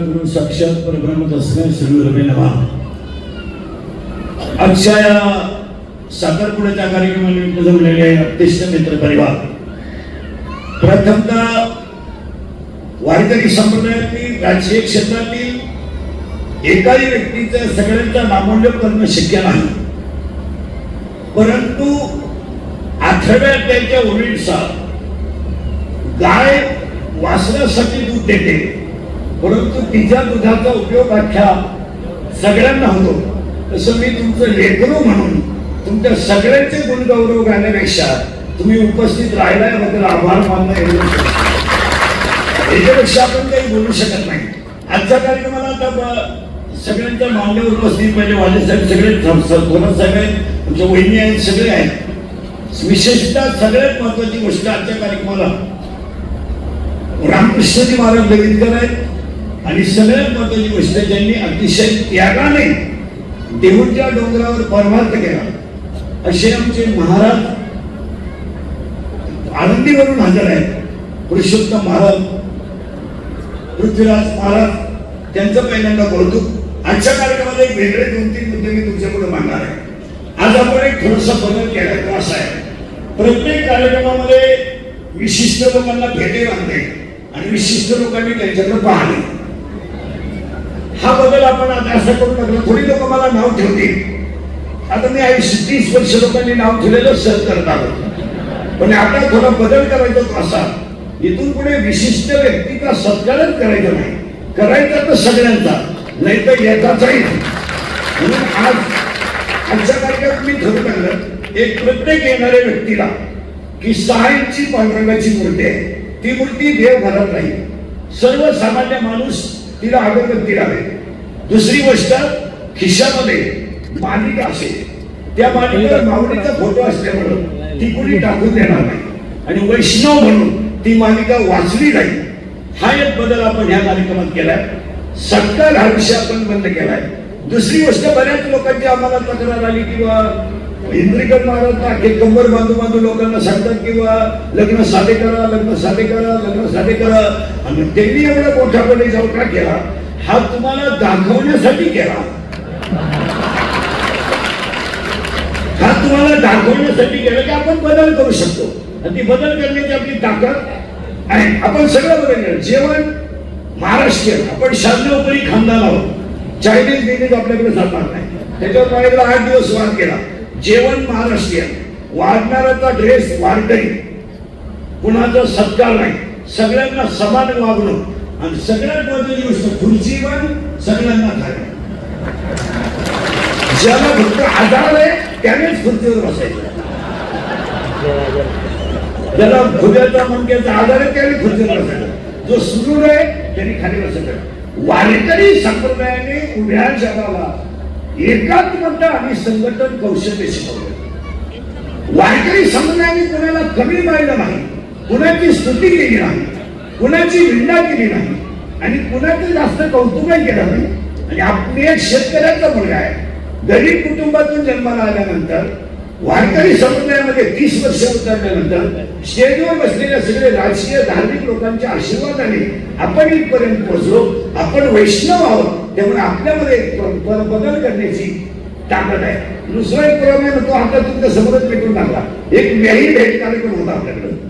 गुरु साक्षात परब्रह्म तस्मै श्री गुरुवे नमः. आजच्या या साखरपुड्याच्या कार्यक्रमानिमित्त जमलेले अतिशय मित्र परिवार. प्रथमतः वारकरी संप्रदायातील राजकीय क्षेत्रातील एकाही व्यक्तीचं सगळ्यांचा नामोल्य करणं शक्य नाही. परंतु आठव्या त्यांच्या ओळीनुसार गाय वाचण्यासाठी दूध देते. परंतु तिच्या दुधाचा उपयोग अख्ख्या सगळ्यांना होतो. तसं मी तुमचं लेकरू म्हणून तुमच्या सगळ्यांचे गुणगौरव गाण्यापेक्षा तुम्ही उपस्थित राहिला याबद्दल आभार मानणं एवढं याच्यापेक्षा आपण काही बोलू शकत नाही. आजच्या कार्यक्रमाला आता सगळ्यांच्या मान्यवर उपस्थित म्हणजे वाले साहेब सगळे थोरात साहेब आहेत तुमच्या वहिनी आहेत सगळे आहेत. विशेषतः सगळ्यात महत्वाची गोष्ट आजच्या कार्यक्रमाला रामकृष्णजी महाराज लविनकर आहेत. आणि सगळ्यात महत्वाची गोष्ट ज्यांनी अतिशय त्यागाने देहूच्या डोंगरावर परमार्थ केला. असे आमचे महाराज आनंदीवरून हजर आहेत. पुरुषोत्तम महाराज पृथ्वीराज महाराज त्यांचं पहिल्यांदा कौतुक. आजच्या कार्यक्रमात एक वेगळे दोन तीन मुद्दे मी तुमच्या मांडणार आहे. आज आपण एक थोडासा बदल केला तो असा आहे. प्रत्येक कार्यक्रमामध्ये विशिष्ट लोकांना भेटे बांधते आणि विशिष्ट लोकांनी त्यांच्याकडे पाहणे. हा बदल आपण आता असं करू लागलो. थोडी लोक मला नाव ठेवतील. आता मी आयुष्य तीस वर्ष लोकांनी नाव ठेवलेलं सहज करत आहोत पण आता थोडा बदल करायचा तो असा. इथून पुढे विशिष्ट व्यक्तीचा सत्कारच करायचा नाही. करायचा तर सगळ्यांचा. नाही तर येताचाही म्हणून आज आजच्या कार्यक्रमात मी ठरवून टाकलं एक प्रत्येक येणाऱ्या व्यक्तीला की सहा इंची पांढरंगाची मूर्ती आहे. ती मूर्ती देव घालत राहील. सर्वसामान्य माणूस तिला अगरबत्ती लावेल दुसरी गोष्ट खिशामध्ये मालिका असेल त्या मालिकेवर माऊलीचा फोटो असल्यामुळं ती कुणी टाकून देणार नाही. आणि वैष्णव म्हणून ती मालिका वाचली नाही. हा एक बदल आपण ह्या कार्यक्रमात केलाय. सत्कार हा विषय आपण बंद केलाय. दुसरी गोष्ट बऱ्याच लोकांची आम्हाला तक्रार आली किंवा इंद्रिकर महाराज अख्खे कंबर बांधू बांधू लोकांना सांगतात किंवा लग्न साधे करा लग्न साधे करा लग्न साधे करा. आणि त्यांनी एवढा मोठापणे जाऊ का केला? हा तुम्हाला दाखवण्यासाठी केला. हा तुम्हाला दाखवण्यासाठी केला की आपण बदल करू शकतो. आणि ती बदल करण्याची आपली ताकद आहे. आपण सगळं बदल जेवण महाराष्ट्रीयन. आपण शास्त्रोपरी खानदान आहोत चायनीज बिनीज आपल्याकडे जाणार नाही. त्याच्यावर आठ दिवस वाद केला. जेवण महाराष्ट्रीयन वाढणाऱ्याचा ड्रेस वारकरी कुणाचा सत्कार नाही. सगळ्यांना समान वागणूक. आणि सगळ्यात महत्वाची गोष्ट खुर्ची पण सगळ्यांना खाणे ज्याला फक्त आधार आहे त्यानेच खुर्चीवर बसायचं. ज्याला खुद्याचा मनक्याचा आधार आहे त्याने खुर्चीवर बसायचं. जो सुदृढ आहे त्याने खाली बसायचं. वारकरी संप्रदायाने उभ्या जगाला एकात्मता आणि संघटन कौशल्य शिकवलं वारकरी समुदायाने कुणाला कमी पाहिलं नाही कुणाची स्तुती केली नाही कुणाची निंदा केली नाही आणि कुणाचं जास्त कौतुकही केलं नाही आणि आपली एक शेतकऱ्याचा मुलगा आहे. गरीब कुटुंबातून जन्माला आल्यानंतर वारकरी समुदायामध्ये तीस वर्ष उतरल्यानंतर स्टेजवर बसलेल्या सगळे राजकीय धार्मिक लोकांच्या आशीर्वादाने आपण इथपर्यंत पोहोचलो. आपण वैष्णव आहोत त्यामुळे आपल्यामध्ये बदल करण्याची ताकद आहे. दुसरा एक प्रॉब्लेम तो आता तुमच्या समोरच भेटून टाकला. एक व्याही भेट कार्यक्रम होता आपल्याकडं.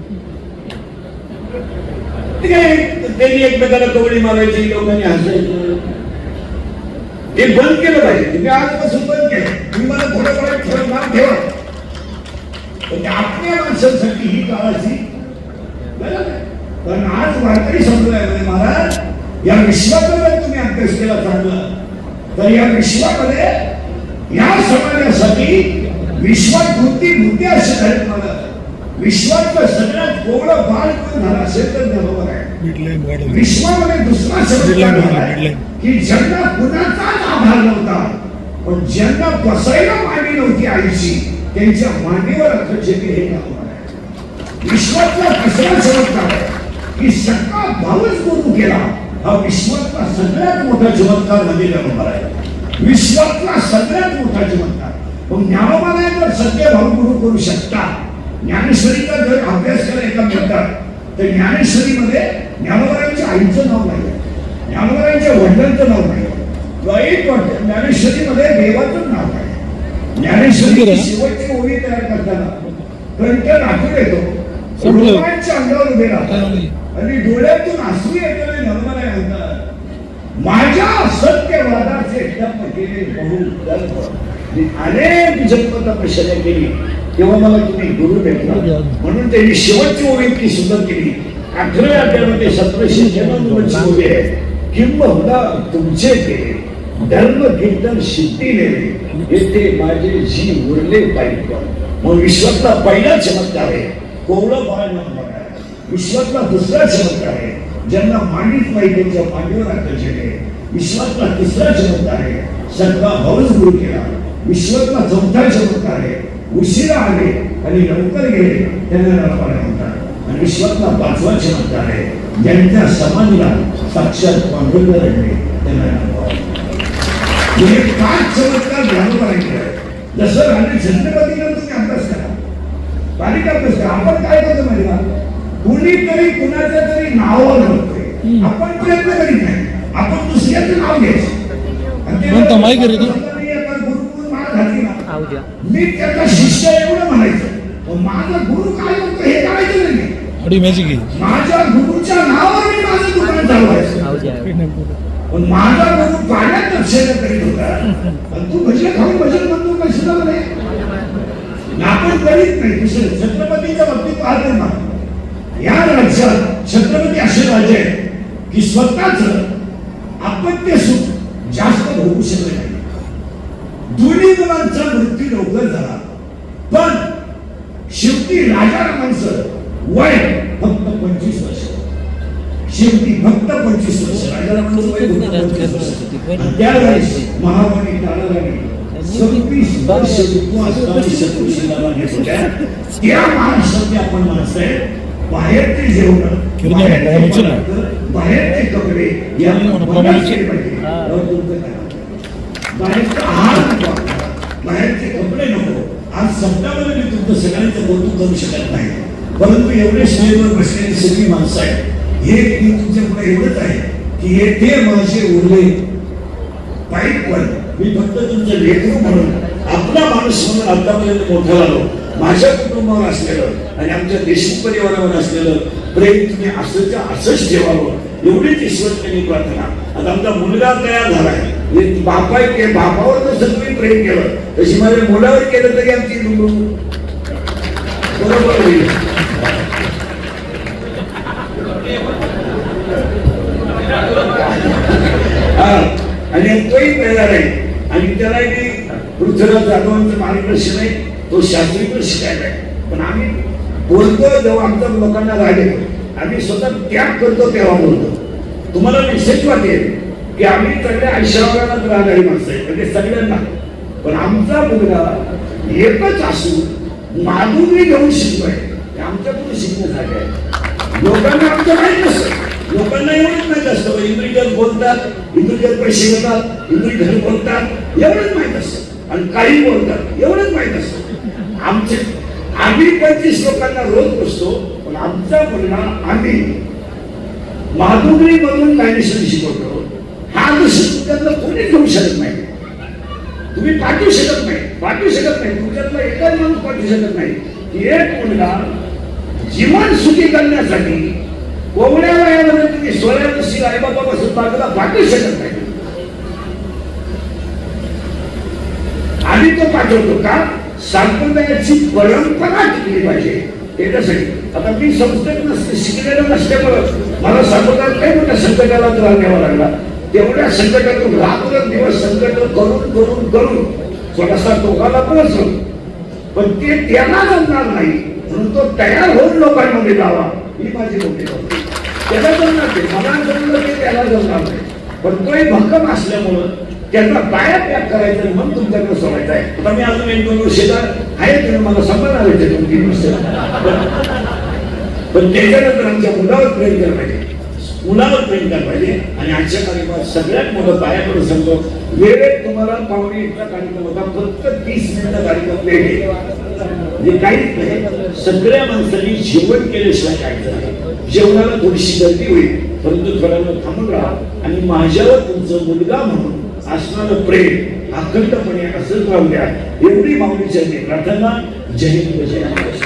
त्यांनी एकमेकाला कवडी मारायची लोकांनी हसायचं. हे बंद केलं पाहिजे. तुम्ही आजपासून बंद केलं. तुम्ही मला थोडं थोडं थोडं ठेवा. आपल्या माणसांसाठी ही काळाची. कारण आज वारकरी संप्रदायामध्ये महाराज या विश्वाबद्दल तुम्ही अभ्यास केला चांगला. तर या विश्वामध्ये या समाजासाठी विश्वात बुद्धी बुद्धी असे झाले मला विश्वातलं सगळ्यात गोवळं बाळ कोण झालं असेल तर बरोबर आहे. विश्वामध्ये दुसरा शब्द. की ज्यांना कुणाचाच आधार नव्हता पण ज्यांना बसायला मांडी नव्हती आईची त्यांच्या मांडीवर अर्थचेती हे आहे. विश्वातला तिसरा चमत्कार आहे की सगळा भावच गुरु केला हा विश्वातला सगळ्यात मोठा चमत्कार म्हणजे नदीला नंबर आहे. विश्वातला सगळ्यात मोठा चमत्कार. मग ज्ञानोबाने जर सत्य भाव गुरु करू शकता ज्ञानेश्वरीचा जर अभ्यास करायचा म्हणतात तर ज्ञानेश्वरीमध्ये ज्ञानोबरांच्या आईचं नाव नाही ज्ञानोबरांच्या वडिलांचं नाव नाही वाईट वाटतं ज्ञानेश्वरीमध्ये देवाचं नाव नाही ज्ञानेश्वरी शेवटची ओळी तयार करताना कंठ नाचून येतो. रोमांच्या अंगावर उभे राहतात आणि डोळ्यातून आसू येताना नर्मदा म्हणतात माझ्या सत्यवादाचे जप केले बहु मी अनेक जन्म तपश्चर्या केली. तेव्हा मला तुम्ही गुरु भेटला. म्हणून त्यांनी शेवटची ओळी इतकी सुंदर केली. अठराव्या अध्यायामध्ये सतराशे जन्मची ओळी आहे. किंबहुना तुमचे केले. धर्म कीर्तन सिद्धीने येथे माझे जी उरले पाहिजे मग विश्वातला पहिला चमत्कार आहे. कोवळं बाळ विश्वातला दुसरा चमत्कार आहे. ज्यांना मांडीत माहिती त्यांच्या मांडीवर आकर्षण विश्वातला तिसरा चमत्कार आहे. सगळा हवस गुरु केला. विश्वातला चौथा चमत्कार आहे. उशिरा आले आणि लवकर गेले त्यांना नरपाने म्हणतात. आणि विश्वातला पाचवा चमत्कार आहे. ज्यांच्या समाजला साक्षात पांडुरंग रडले. म्हणजे पाच चमत्कार ज्ञानोबारांचे आहेत? जसं राणे तुम्ही अभ्यास करा. बारीक अभ्यास करा. आपण काय करतो माहिती का? कुणीतरी कुणाच्या तरी नावावर म्हणतोय आपण प्रयत्न करीत नाही. आपण दुसऱ्याचं नाव घ्यायचं. आणि ते म्हणता माहिती रे तू? समजा मी त्याचा शिष्य एवढं म्हणायचं. माझा गुरु काय म्हणतो हे करायचं नाही. आहे. माझ्या गुरुच्या नावावर मी माझं दुकान चालवायचं. पण माझा गुरु पाण्यात दक्षिण करीत होता. आणि तू भजन खाऊन भजन म्हणतो कशाला म्हणे? आपण करीत नाही. दुसरं छत्रपतीच्या बाबतीत पाहते ना. या राज्यात छत्रपती असे राजे की स्वतःच अपत्य सुख जास्त भोगू शकले नाही. दोन्ही मुलांचा मृत्यू लवकर झाला. पण शेवटी राजारामांचं वय फक्त पंचवीस वर्ष. शेवटी फक्त पंचवीस वर्ष. आणि त्यावेळेस महाराणी ताराराणी सव्वीस वर्ष उपवास आणि शत्रुशीला घेत होत्या. त्या महाराष्ट्रातले आपण माणसं आहे जेवण प्रमाणाचे ना. बाहेरचे कपडे या? बाहेरचा आहार नको. बाहेरचे कपडे नको. आज शब्दामध्ये मी तुमचं सगळ्यांचं कौतुक करू शकत नाही. परंतु एवढे स्टेजवर बसलेली सगळी माणसं आहेत. हे मी तुमच्यापुढे एवढंच आहे की हे ते माझे उरले. पाईप पण मी फक्त तुमचे लेकरू म्हणून आपला माणूस म्हणून आतापर्यंत मोठा झालो. माझ्या कुटुंबावर असलेलं आणि आमच्या देशिक परिवारावर असलेलं प्रेम तुम्ही असंच्या असंच ठेवावं. एवढीच ईश्वरची प्रार्थना. आता आमचा मुलगा तयार झालाय म्हणजे बापा के बापावर जसं तुम्ही प्रेम केलं तशी माझ्या मुलावर केलं तरी आमची तोही आहे. आणि त्यालाही मी पृथ्वीराज जाधवांचं मार्गदर्शन आहे. तो शास्त्री पण शिकायला आहे. पण आम्ही बोलतो जेव्हा आमच्या लोकांना राहिले आम्ही स्वतः त्याग करतो तेव्हा बोलतो. तुम्हाला मेसेज वाटेल की आम्ही सगळ्या आयुष्यावरात राहणारी माणसं आहे म्हणजे सगळ्यांना. पण आमचा मुलगा एकच असून माधुरी घेऊन शिकतोय. आमच्याकडून शिकण्यासाठी आहे लोकांना आमचं माहीत नसतं. लोकांना एवढंच माहीत असतं इंद्रिजन बोलतात इंद्रिजन पैसे घेतात इंद्रिजन बोलतात एवढंच माहीत असतं. आणि काही बोलतात एवढंच माहीत असतं. आमचे आम्ही पंचवीस लोकांना रोज बसतो पण आमचा मुलगा आम्ही माधुरी मधून कायदेशीर शिकवतो हा दृष्टी त्यातला कोणी घेऊ शकत नाही. तुम्ही पाठवू शकत नाही पाठवू शकत नाही. तुमच्यातला एकच माणूस पाठवू शकत नाही. एक मुलगा जीवन सुखी करण्यासाठी कोवड्या वयामध्ये तुम्ही सोळा वर्षी आईबापापासून बाजूला पाठवू शकत नाही. आम्ही तो पाठवतो का? संप्रदायाची परंपरा टिकली पाहिजे. त्याच्यासाठी. आता मी संस्थेत नसते शिकलेलं नसल्यामुळं मला संप्रदायात काही मोठ्या संकटाला त्रास घ्यावा लागला? तेवढ्या संकटातून रात्र दिवस संकट करून करून करून स्वतःचा टोकाला पोहोचलो पण ते त्याला जमणार नाही. म्हणून तो तयार होऊन लोकांमध्ये जावा. ही माझी मोठी त्याला जमणार ते मला जमलं ते त्याला जमणार नाही. पण तोही भक्कम असल्यामुळं त्यांना पाया त्याग करायचं आणि तुमच्याकडे सोडायचं आहे. आता मी अजून एक दोन वर्षाचा आहे तुम्ही मला सांभाळणार आहे ते दोन तीन वर्ष. पण- त्याच्यानंतर आमच्या मुलावर प्रेम केलं पाहिजे. मुलावर प्रेम करायला पाहिजे. आणि आजच्या कार्यक्रमात सगळ्यात मोठं पायाकडे सांगतो वेळेत तुम्हाला पाहुणे एकचा कार्यक्रम होता फक्त तीस मिनिटं कार्यक्रम वेळ म्हणजे काहीच नाही. सगळ्या माणसांनी जेवण केल्याशिवाय काय नाही. जेवणाला थोडीशी गर्दी होईल परंतु थोडा थांबून राहा. आणि माझ्यावर तुमचं मुलगा म्हणून असणारं प्रेम अखंडपणे असंच राहू द्या. एवढी माऊलीच्या प्रार्थना. जय जय महाराष्ट्र.